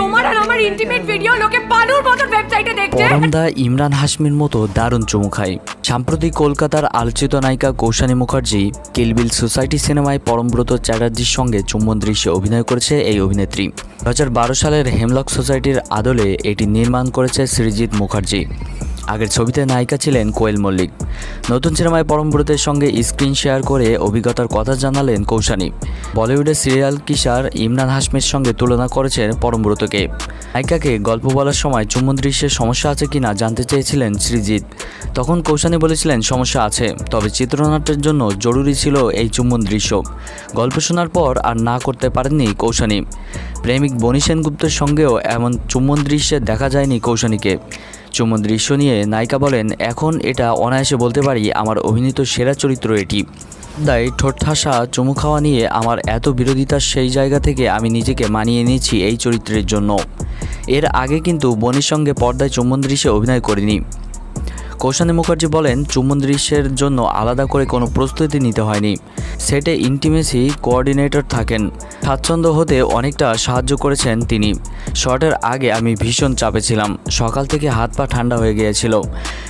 তোমার আর আমার intimate video লোকে পানুর মতন ওয়েবসাইটে দেখছে? পরমদা ইমরান হাসমির মতো দারুণ চুমু খায় সাম্প্রতিক কলকাতার আলোচিত নায়িকা কৌশানী মুখার্জি কিলবিল সোসাইটি সিনেমায় পরমব্রত চ্যাটার্জির সঙ্গে চুম্বন দৃশ্যে অভিনয় করেছে এই অভিনেত্রী। দু হাজার বারো সালের হেমলক সোসাইটির আদলে এটি নির্মাণ করেছে সৃজিৎ মুখার্জি। আগের ছবিতে নায়িকা ছিলেন কোয়েল মল্লিক। নতুন সিনেমায় পরমব্রতের সঙ্গে স্ক্রিন শেয়ার করে অভিজ্ঞতার কথা জানালেন কৌশানী। বলিউডের সিরিয়াল কিশার ইমরান হাসমির সঙ্গে তুলনা করেছেন পরমব্রতকে। নায়িকাকে গল্প বলার সময় চুম্বন দৃশ্যের সমস্যা আছে কিনা জানতে চেয়েছিলেন শ্রীজিৎ তখন কৌশানী বলেছিলেন, সমস্যা আছে, তবে চিত্রনাট্যের জন্য জরুরি ছিল এই চুম্বন দৃশ্য। গল্প শোনার পর আর না করতে পারেননি কৌশানী। প্রেমিক বনি সেনগুপ্তের সঙ্গেও এমন চুম্বন দৃশ্যে দেখা যায়নি কৌশানীকে। চুম্বন দৃশ্য নিয়ে নায়িকা বলেন, এখন এটা অনায়াসে বলতে পারি, আমার অভিনীত সেরা চরিত্র এটি। দায় ঠোঁট ঠাসা, চুমু খাওয়া নিয়ে আমার এত বিরোধিতার সেই জায়গা থেকে আমি নিজেকে মানিয়ে নিয়েছি এই চরিত্রের জন্য। এর আগে কিন্তু বনির সঙ্গে পর্দায় চুম্বন দৃশ্যে অভিনয় করিনি। কৌশানী মুখার্জি বলেন, চুম্বন দৃশ্যের জন্য আলাদা করে কোনো প্রস্তুতি নিতে হয়নি। সেটে ইন্টিমেসি কোঅর্ডিনেটর থাকেন। স্বাচ্ছন্দ্য হতে অনেকটা সাহায্য করেছেন তিনি। শটের আগে আমি ভীষণ চাপে ছিলাম। সকাল থেকে হাত পা ঠান্ডা হয়ে গিয়েছিল।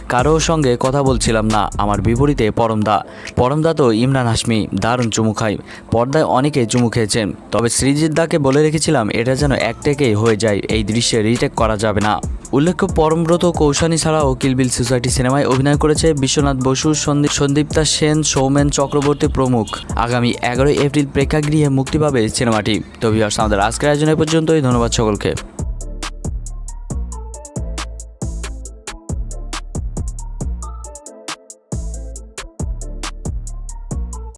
কারও সঙ্গে কথা বলছিলাম না, আমার বিপরীতে পরমদা। পরমদা তো ইমরান হাসমি দারুণ চুমু খাই পর্দায় অনেকে চুমু খেয়েছেন। তবে সৃজিৎ দাকে বলে রেখেছিলাম, এটা যেন এক টেকেই হয়ে যায়, এই দৃশ্যে রিটেক করা যাবে না। উল্লেখ্য, পরমব্রত কৌশানী ছাড়াও কিলবিল সোসাইটি সিনেমায় অভিনয় করেছে বিশ্বনাথ বসু, সন্দীপ, সন্দীপ্তা সেন, সৌমেন চক্রবর্তী প্রমুখ। আগামী এগারোই এপ্রিল প্রেক্ষাগৃহে মুক্তি পাবে সিনেমাটি। তো ভিউয়ার্স আমাদের আজকের আয়োজনের পর্যন্তই। ধন্যবাদ সকলকে।